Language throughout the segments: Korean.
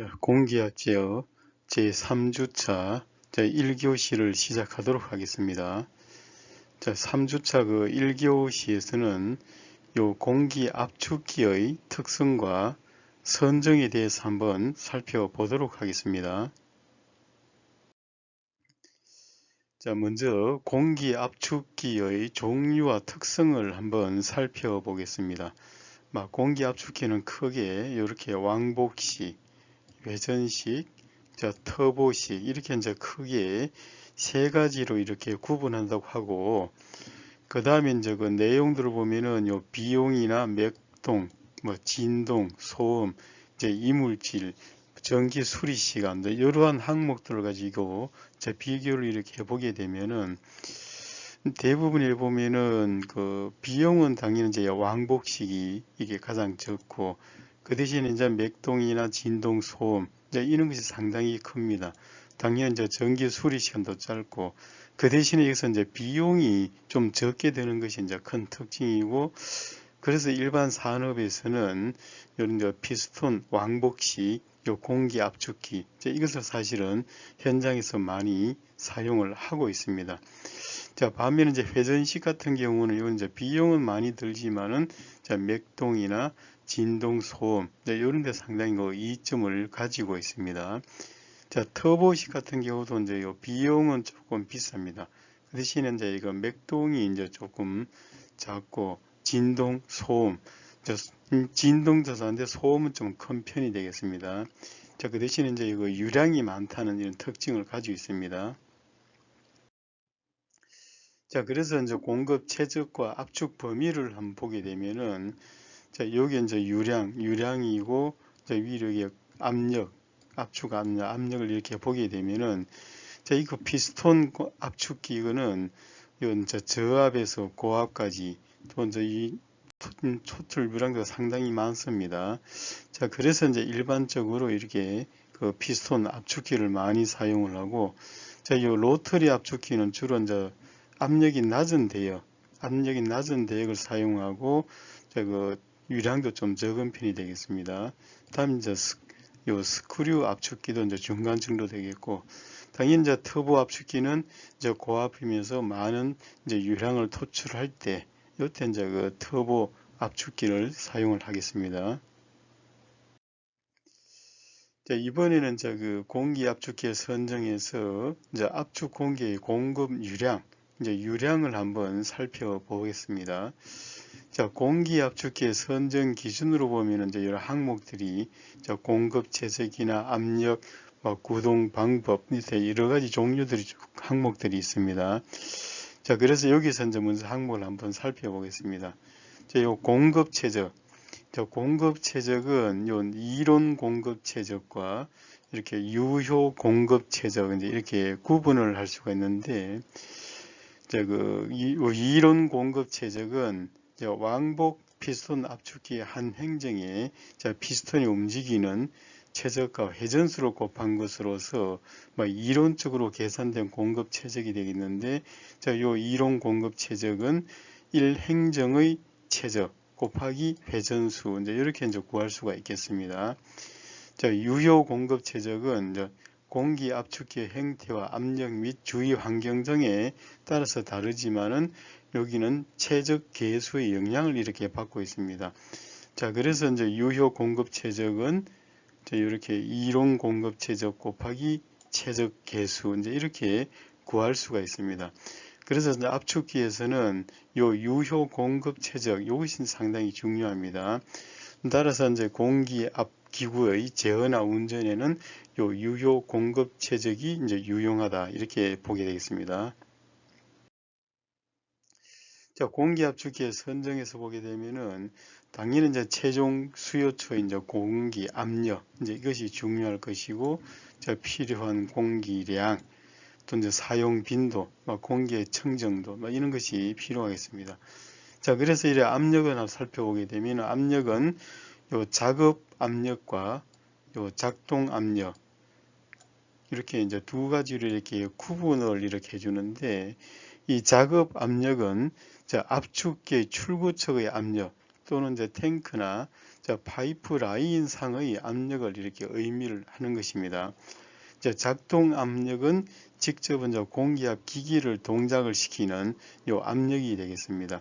자, 공기압 제어 제3주차 제1교시를 시작하도록 하겠습니다. 자, 3주차 그 1교시에서는 요 공기 압축기의 특성과 선정에 대해서 한번 살펴보도록 하겠습니다. 자, 먼저 공기 압축기의 종류와 특성을 한번 살펴보겠습니다. 공기 압축기는 크게 이렇게 왕복식, 회전식, 자, 터보식 이렇게 이제 크게 세 가지로 이렇게 구분한다고 하고 그 다음에 이제 그 내용들을 보면은 요 비용이나 맥동, 뭐 진동, 소음, 이제 이물질, 전기 수리 시간 이러한 항목들을 가지고 제 비교를 이렇게 해보게 되면은 대부분에 보면은 그 비용은 당연히 이제 왕복식이 이게 가장 적고 그 대신에 이제 맥동이나 진동, 소음 이런 것이 상당히 큽니다. 당연히 이제 전기 수리 시간도 짧고 그 대신에 여기서 이제 비용이 좀 적게 되는 것이 이제 큰 특징이고 그래서 일반 산업에서는 이런 이제 피스톤 왕복식 요 공기 압축기 이것을 사실은 현장에서 많이 사용을 하고 있습니다. 자 반면에 이제 회전식 같은 경우는 이건 이제 비용은 많이 들지만은 자 맥동이나 진동, 소음 이런 데 상당히 그 이점을 가지고 있습니다. 자 터보식 같은 경우도 이제 요 비용은 조금 비쌉니다. 그 대신에 이제 이거 맥동이 이제 조금 작고 진동, 소음 음, 진동 저사인데 소음은 좀 큰 편이 되겠습니다. 자, 그 대신에 이제 이거 유량이 많다는 이런 특징을 가지고 있습니다. 자, 그래서 이제 공급 최적과 압축 범위를 한번 보게 되면은 자, 여기 이제 유량, 유량이고 자, 위력의 압력, 압축 압력, 압력을 이렇게 보게 되면은 자, 이거 피스톤 압축기 이거는 이제 저압에서 고압까지 또 이제 이 초틀 유량도 상당히 많습니다. 자, 그래서 이제 일반적으로 이렇게 그 피스톤 압축기를 많이 사용을 하고 자, 이 로터리 압축기는 주로 이제 압력이 낮은 대역, 압력이 낮은 대역을 사용하고 자, 그 유량도 좀 적은 편이 되겠습니다. 다음 이제 스, 요 스크류 압축기도 이제 중간 정도 되겠고, 당연히 이제 터보 압축기는 이제 고압이면서 많은 이제 유량을 토출할 때, 요때 이제 그 터보 압축기를 사용을 하겠습니다. 자, 이번에는 이제 그 공기 압축기 선정에서 이제 압축 공기의 공급 유량, 이제 유량을 한번 살펴보겠습니다. 자, 공기 압축기의 선정 기준으로 보면 이제 여러 항목들이 자, 공급 채색이나 압력, 뭐 구동 방법 밑에 여러 가지 종류들이 항목들이 있습니다. 자, 그래서 여기서 이제 먼저 항목을 한번 살펴보겠습니다. 자, 요 공급 최적. 자, 공급 최적은 요 이론 공급 최적과 이렇게 유효 공급 최적 이제 이렇게 구분을 할 수가 있는데 자, 그 이, 이론 공급 최적은 왕복 피스톤 압축기 한 행정에 자, 피스톤이 움직이는 최적과 회전수로 곱한 것으로서 뭐 이론적으로 계산된 공급 최적이 되겠는데 자, 요 이론 공급 최적은 1행정의 최적 곱하기 회전수 이렇게 구할 수가 있겠습니다. 자, 유효 공급 최적은 공기 압축기의 행태와 압력 및 주위 환경 등에 따라서 다르지만은 여기는 최적 계수의 영향을 이렇게 받고 있습니다. 자, 그래서 이제 유효 공급 최적은 이렇게 이론 공급 최적 곱하기 최적 계수 이제 이렇게 구할 수가 있습니다. 그래서 압축기에서는 요 유효 공급 최적 이것이 상당히 중요합니다. 따라서 이제 공기 압 기구의 제어나 운전에는 요 유효 공급 최적이 이제 유용하다 이렇게 보게 되겠습니다. 자, 공기 압축기의 선정에서 보게 되면은 당연히 이제 최종 수요처 이제 공기 압력 이제 이것이 중요할 것이고 자, 필요한 공기량 또 이제 사용 빈도, 공기의 청정도 이런 것이 필요하겠습니다. 자, 그래서 이래 압력을 한번 살펴보게 되면 압력은 요 작업 압력과 요 작동 압력 이렇게 이제 두 가지로 이렇게 구분을 이렇게 해주는데 이 작업 압력은 압축기 출구측의 압력 또는 이제 탱크나 자, 파이프 라인 상의 압력을 이렇게 의미를 하는 것입니다. 자, 작동 압력은 직접 이제 공기압 기기를 동작을 시키는 요 압력이 되겠습니다.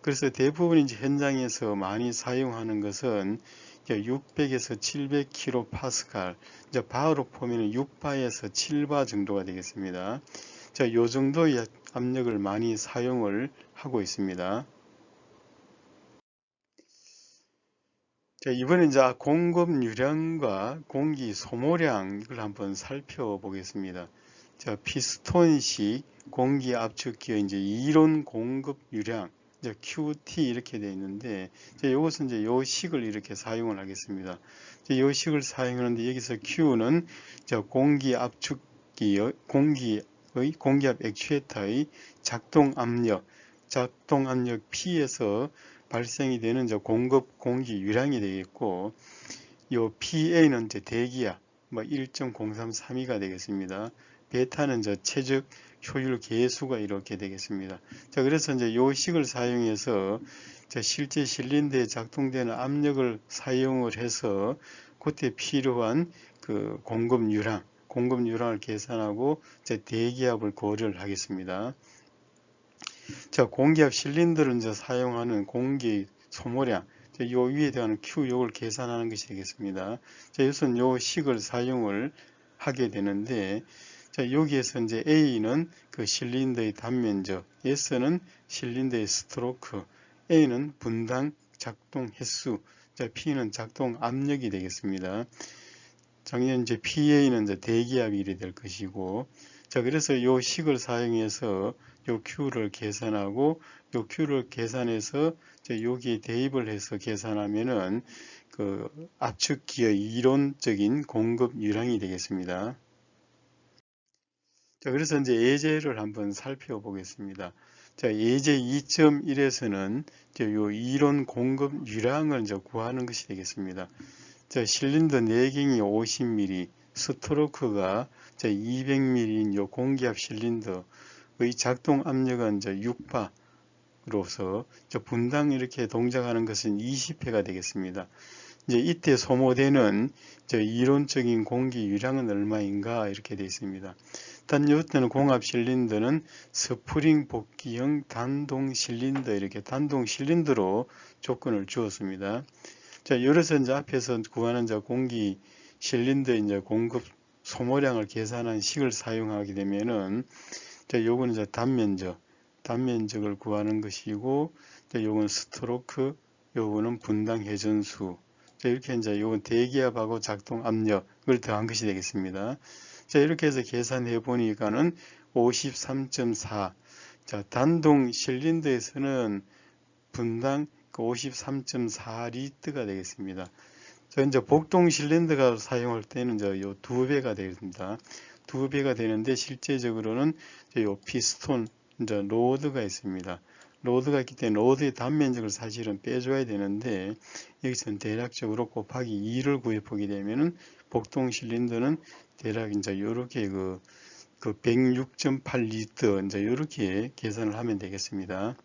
그래서 대부분 이제 현장에서 많이 사용하는 것은 600에서 700kPa, 이제 바로 보면 6바에서 7바 정도가 되겠습니다. 자, 요 정도의 압력을 많이 사용을 하고 있습니다. 자, 이번에 이제 공급 유량과 공기 소모량을 한번 살펴보겠습니다. 자, 피스톤식 공기 압축기의 이제 이론 공급 유량, 이제 QT 이렇게 되어 있는데, 자, 이것은 이제 요 식을 이렇게 사용을 하겠습니다. 자, 요 식을 사용하는데 여기서 Q는 자, 공기 압축기의 공기 의 공기압 액추에이터의 작동 압력, 작동 압력 P에서 발생이 되는 저 공급 공기 유량이 되겠고 요 PA는 이제 대기압 뭐 1.0332가 되겠습니다. 베타는 저 최적 효율 계수가 이렇게 되겠습니다. 자 그래서 이제 요 식을 사용해서 실제 실린더에 작동되는 압력을 사용을 해서 그때 필요한 그 공급 유량 공급 유량을 계산하고 대기압을 고려를 하겠습니다. 자, 공기압 실린더를 이제 사용하는 공기 소모량, 요 위에 대한 Q 요걸 계산하는 것이 되겠습니다. 자, 여기서는 요 식을 사용을 하게 되는데, 자, 여기에서 이제 A는 그 실린더의 단면적, S는 실린더의 스트로크, A는 분당 작동 횟수, 자, P는 작동 압력이 되겠습니다. 작년 이제 PA는 이제 대기압이 될 것이고, 자, 그래서 요 식을 사용해서 요 Q를 계산하고 요 Q를 계산해서 여기에 대입을 해서 계산하면은 그 압축 기의 이론적인 공급 유량이 되겠습니다. 자, 그래서 이제 예제를 한번 살펴보겠습니다. 자, 예제 2.1에서는 요 이론 공급 유량을 이제 구하는 것이 되겠습니다. 자, 실린더 내경이 50mm, 스트로크가 200mm인 요 공기압 실린더 의 작동 압력은 이제 6바 로서 분당 이렇게 동작하는 것은 20회가 되겠습니다. 이제 이때 소모되는 이론적인 공기 유량은 얼마인가 이렇게 되어 있습니다. 단 이때는 공합 실린더는 스프링 복귀형 단동 실린더 이렇게 단동 실린더로 조건을 주었습니다. 자, 여기서 이제 앞에서 구하는 자 공기 실린더 이제 공급 소모량을 계산한 식을 사용하게 되면은 자, 요거는 이제 단면적, 단면적을 구하는 것이고, 자, 요건 스트로크, 요거는 분당 회전수. 자, 이렇게 이제 요건 대기압하고 작동 압력을 더한 것이 되겠습니다. 자, 이렇게 해서 계산해 보니까는 53.4. 자, 단동 실린더에서는 분당 53.4리터가 되겠습니다. 자, 이제 복동 실린더가 사용할 때는 이제 요두 배가 되겠습니다. 두 배가 되는데 실제적으로는 요 피스톤 이제 로드가 있습니다. 로드가 있기 때문에 로드의 단면적을 사실은 빼줘야 되는데 여기서는 대략적으로 곱하기 2를 구해보게 되면은 복동 실린더는 대략 이제 이렇게 그, 그 106.8리터 이제 이렇게 계산을 하면 되겠습니다.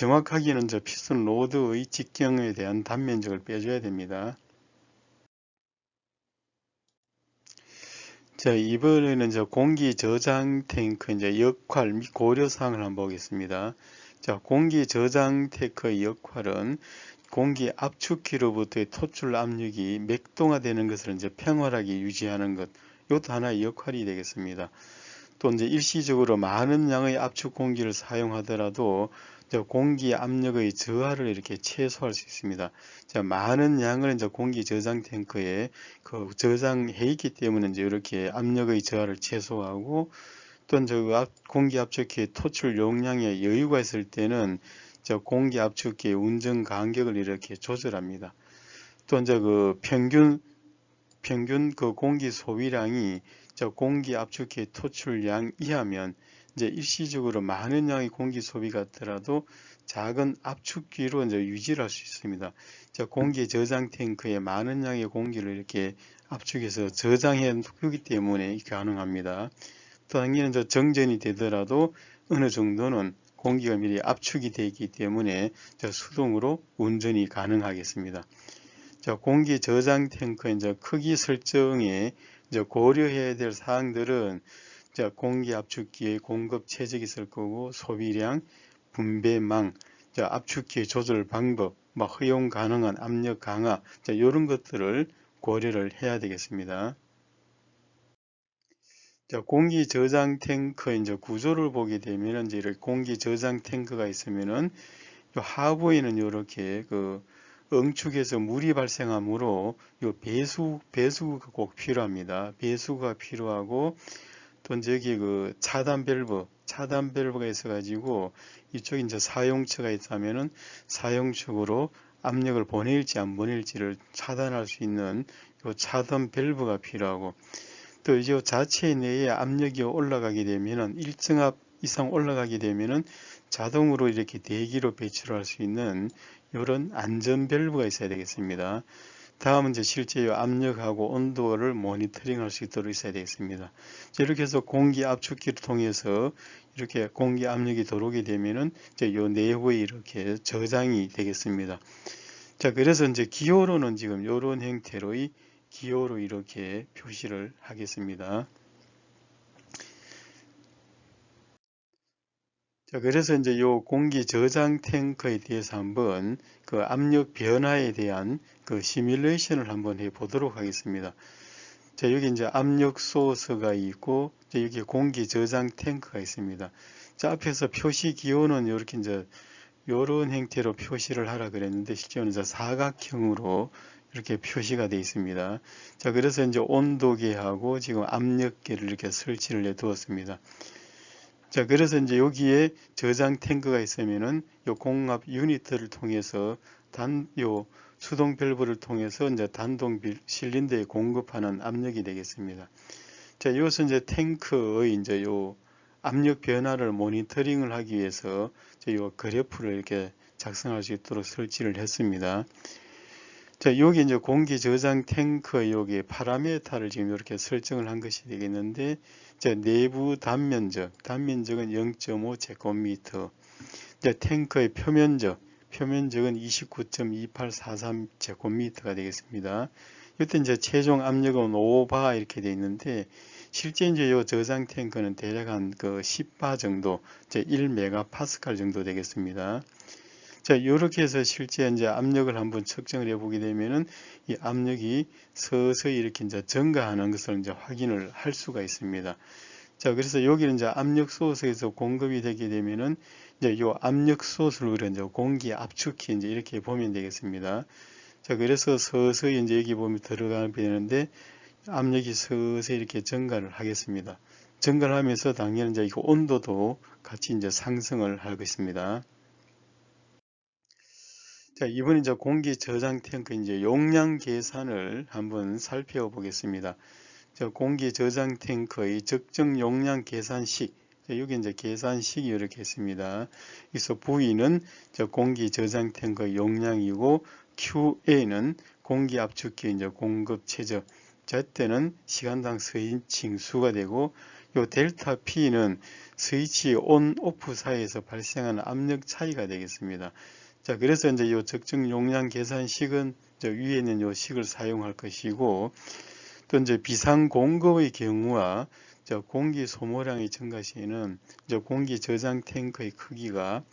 정확하게는 저 피스톤 로드의 직경에 대한 단면적을 빼줘야 됩니다. 자, 이번에는 이제 공기 저장 탱크 이제 역할 및 고려 사항을 한번 보겠습니다. 자, 공기 저장 탱크의 역할은 공기 압축기로부터의 토출 압력이 맥동화되는 것을 이제 평활하게 유지하는 것. 이것도 하나의 역할이 되겠습니다. 또 이제 일시적으로 많은 양의 압축 공기를 사용하더라도 공기 압력의 저하를 이렇게 최소화할 수 있습니다. 자, 많은 양을 이제 공기 저장 탱크에 그 저장해 있기 때문에 이제 이렇게 압력의 저하를 최소화하고 또 이제 그 공기 압축기의 토출 용량에 여유가 있을 때는 저 공기 압축기의 운전 간격을 이렇게 조절합니다. 또 이제 그 평균 평균 그 공기 소비량이 저 공기 압축기의 토출량 이하면 이제 일시적으로 많은 양의 공기 소비가 있더라도 작은 압축기로 이제 유지를 할 수 있습니다. 자, 공기 저장 탱크에 많은 양의 공기를 이렇게 압축해서 저장해 두기 때문에 가능합니다. 또 당연히 저 정전이 되더라도 어느 정도는 공기가 미리 압축이 되어 있기 때문에 수동으로 운전이 가능하겠습니다. 자, 공기 저장 탱크 이제 크기 설정에 이제 고려해야 될 사항들은 자, 공기 압축기의 공급 최적이 있을 거고 소비량, 분배망, 자, 압축기 조절 방법, 뭐 허용 가능한 압력 강화, 자, 이런 것들을 고려를 해야 되겠습니다. 자, 공기 저장 탱크 이제 구조를 보게 되면 이제 이렇게 공기 저장 탱크가 있으면은 하부에는 이렇게 그 응축에서 물이 발생하므로 요 배수 배수가 꼭 필요합니다. 배수가 필요하고 또 이제 여기 그 차단 밸브 차단 밸브가 있어 가지고 이쪽에 이제 사용처가 있다면은 사용축으로 압력을 보낼지 안 보낼지를 차단할 수 있는 요 차단 밸브가 필요하고 또 이제 자체 내에 압력이 올라가게 되면은 일정 압 이상 올라가게 되면은 자동으로 이렇게 대기로 배출을 할수 있는 이런 안전 밸브가 있어야 되겠습니다. 다음은 이제 실제 압력하고 온도를 모니터링 할 수 있도록 있어야 되겠습니다. 이렇게 해서 공기 압축기를 통해서 이렇게 공기 압력이 들어오게 되면은 이제 요 내부에 이렇게 저장이 되겠습니다. 자, 그래서 이제 기호로는 지금 이런 형태로의 기호로 이렇게 표시를 하겠습니다. 자, 그래서 이제 요 공기 저장 탱크에 대해서 한번 그 압력 변화에 대한 그 시뮬레이션을 한번 해 보도록 하겠습니다. 자, 여기 이제 압력 소스가 있고, 여기 공기 저장 탱크가 있습니다. 자, 앞에서 표시 기호는 이렇게 이제 요런 형태로 표시를 하라 그랬는데 실제로는 이제 사각형으로 이렇게 표시가 되어 있습니다. 자, 그래서 이제 온도계하고 지금 압력계를 이렇게 설치를 해 두었습니다. 자, 그래서 이제 여기에 저장 탱크가 있으면은 요 공압 유니트를 통해서 단, 요 수동 밸브를 통해서 이제 단동 실린더에 공급하는 압력이 되겠습니다. 자, 이것은 이제 탱크의 이제 요 압력 변화를 모니터링을 하기 위해서 요 그래프를 이렇게 작성할 수 있도록 설치를 했습니다. 자, 여기 이제 공기 저장 탱크 여기 파라메타를 지금 이렇게 설정을 한 것이 되겠는데, 자, 내부 단면적, 단면적은 0.5 제곱미터. 자, 탱크의 표면적, 표면적은 29.2843 제곱미터가 되겠습니다. 이때 이제 최종 압력은 5바 이렇게 되어 있는데, 실제 이제 요 저장 탱크는 대략 한 그 10바 정도, 이제 1메가파스칼 정도 되겠습니다. 자, 이렇게 해서 실제 이제 압력을 한번 측정을 해 보게 되면은 이 압력이 서서히 이렇게 이제 증가하는 것을 이제 확인을 할 수가 있습니다. 자, 그래서 여기는 이제 압력 소스에서 공급이 되게 되면은 이제 요 압력 소스를 우리가 이제 공기 압축기 이제 이렇게 보면 되겠습니다. 자, 그래서 서서히 이제 여기 보면 들어가게 되는데 압력이 서서히 이렇게 증가를 하겠습니다. 증가를 하면서 당연히 이제 이 온도도 같이 이제 상승을 하고 있습니다. 자, 이번 이제 공기 저장 탱크 이제 용량 계산을 한번 살펴보겠습니다. 자, 공기 저장 탱크의 적정 용량 계산식. 자, 여기 이제 계산식이 이렇게 있습니다. 그래서 V는 공기 저장 탱크의 용량이고 QA는 공기 압축기 이제 공급 최저. Z는 시간당 스위칭 수가 되고 요 델타 P는 스위치 온 오프 사이에서 발생하는 압력 차이가 되겠습니다. 자, 그래서 이제 이 적정 용량 계산식은 위에 있는 이 식을 사용할 것이고, 또 이제 비상 공급의 경우와 공기 소모량의 증가 시에는 공기 저장 탱크의 크기가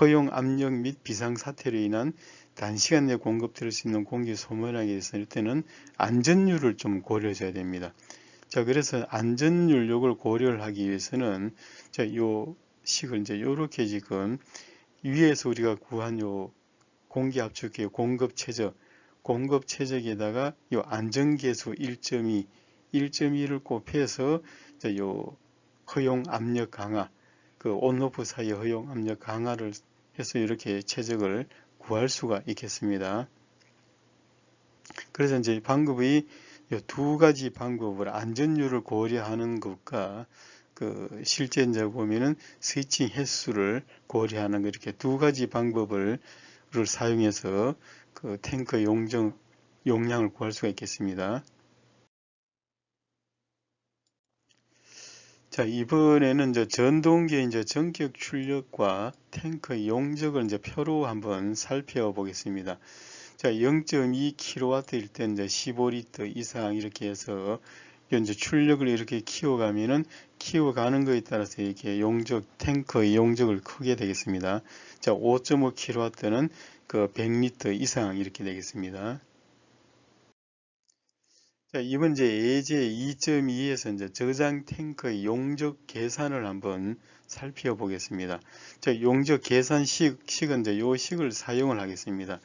허용 압력 및 비상 사태로 인한 단시간 내에 공급될 수 있는 공기 소모량에 대해서 이때는 안전율을 좀 고려해줘야 됩니다. 자, 그래서 안전율 요걸 고려를 하기 위해서는 자, 요 식을 이제 요렇게 지금 위에서 우리가 구한 요 공기 압축기의 공급 최적, 공급 최적에다가 요 안전계수 1.2, 1.2를 곱해서 요 허용 압력 강화, 그 온오프 사이 허용 압력 강화를 해서 이렇게 최적을 구할 수가 있겠습니다. 그래서 이제 방법이 두 가지 방법을 안전율을 고려하는 것과 그 실제 이제 보면은 스위칭 횟수를 고려하는 이렇게 두 가지 방법을 사용해서 그 탱크 용정 용량을 구할 수가 있겠습니다. 자 이번에는 이제 전동기의 이제 전격 출력과 탱크 용적을 이제 표로 한번 살펴보겠습니다. 자, 0.2kW일 때 이제 15리터 이상 이렇게 해서 이제 출력을 이렇게 키워가면은 키워가는 거에 따라서 이렇게 용적 탱커의 용적을 크게 되겠습니다. 자, 5.5kW는 그 100리터 이상 이렇게 되겠습니다. 자, 이번 이제 예제 2.2에서 이제 저장 탱크의 용적 계산을 한번 살펴보겠습니다. 자, 용적 계산식, 식은 이제 요 식을 사용을 하겠습니다.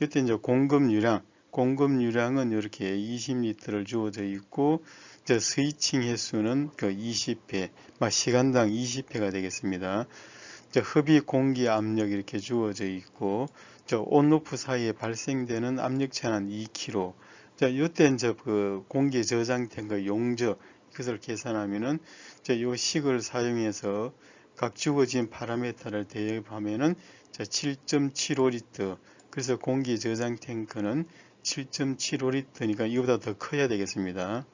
이때 이제 공급 유량, 공급 유량은 이렇게 20리터를 주어져 있고, 이제 스위칭 횟수는 그 20회, 시간당 20회가 되겠습니다. 흡입 공기 압력 이렇게 주어져 있고, 저 온오프 사이에 발생되는 압력 차는 2kg, 자, 이때 이제 그 공기 저장 탱크 용적 이것을 계산하면은 이제 요 식을 사용해서 각 주어진 파라메타를 대입하면은 7.75리터 그래서 공기 저장 탱크는 7.75리터니까 이보다 더 커야 되겠습니다.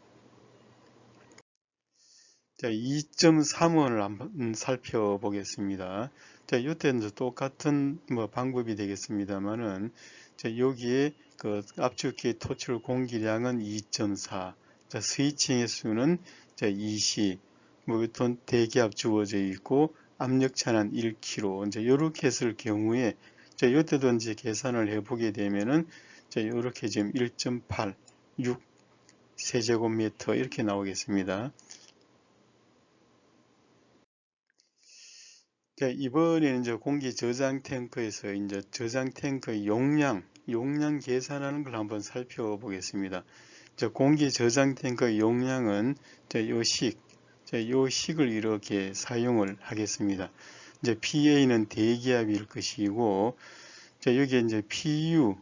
자, 2.3원을 한번 살펴보겠습니다. 자, 이때는 똑같은 뭐 방법이 되겠습니다만은 여기에 그 압축기 토출 공기량은 2.4, 자, 스위칭 횟수는 자, 20, 뭐 대기압 주어져 있고 압력차는 1kg. 이제 이렇게 했을 경우에 자, 이때도 이제 계산을 해보게 되면은 자, 이렇게 지금 1.8, 6 세제곱미터 이렇게 나오겠습니다. 자, 이번에는 이제 공기 저장 탱크에서 이제 저장 탱크의 용량 용량 계산하는 걸 한번 살펴보겠습니다. 공기 저장 탱크 용량은 요 식, 요 식을 이렇게 사용을 하겠습니다. 이제 PA는 대기압일 것이고, 여기 이제 PU,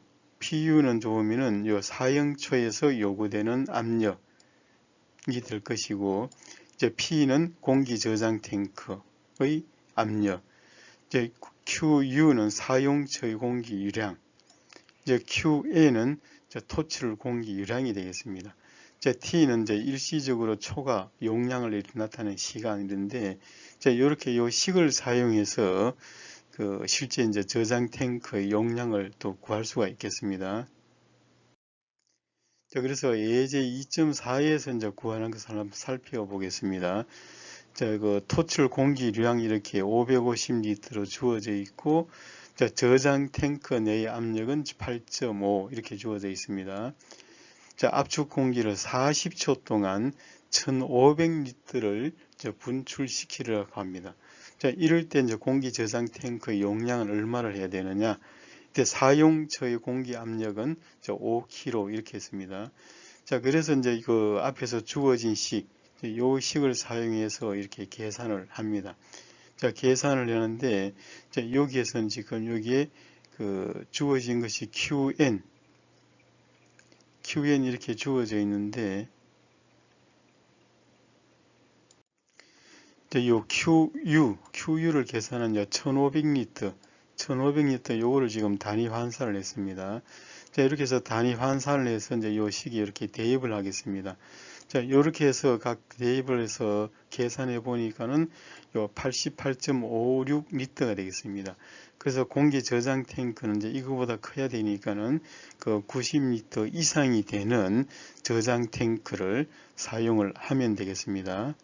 PU는 좋으면은 요 사형초에서 요구되는 압력이 될 것이고, 이제 P는 공기 저장 탱크의 압력, 이제 QU는 사용처의 공기 유량, 이제 QA는 토출 공기 유량이 되겠습니다. 이제 T는 이제 일시적으로 초가 용량을 나타내는 시간인데, 이렇게 이 식을 사용해서 그 실제 이제 저장 탱크의 용량을 또 구할 수가 있겠습니다. 자, 그래서 예제 2.4에서 이제 구하는 것을 한번 살펴보겠습니다. 자, 그 토출 공기량이 이렇게 550리터로 주어져 있고, 자, 저장 탱크 내의 압력은 8.5 이렇게 주어져 있습니다. 자, 압축 공기를 40초 동안 1500리터를 분출시키려고 합니다. 자, 이럴 때 이제 공기 저장 탱크의 용량은 얼마를 해야 되느냐? 이때 사용처의 공기 압력은 5kg 이렇게 했습니다. 자, 그래서 이제 그 앞에서 주어진 식, 이 식을 사용해서 이렇게 계산을 합니다. 자, 계산을 하는데, 자, 여기에서는 지금 여기에 그 주어진 것이 qn, qn 이렇게 주어져 있는데, 자, 요 qu, qu를 계산한 1500리터, 1500리터 요거를 지금 단위 환산을 했습니다. 자, 이렇게 해서 단위 환산을 해서 이제 요 식이 이렇게 대입을 하겠습니다. 자, 이렇게 해서 각 대입을 해서 계산해 보니까는 요 88.56리터가 되겠습니다. 그래서 공기 저장 탱크는 이제 이거보다 커야 되니까는 그 90리터 이상이 되는 저장 탱크를 사용을 하면 되겠습니다.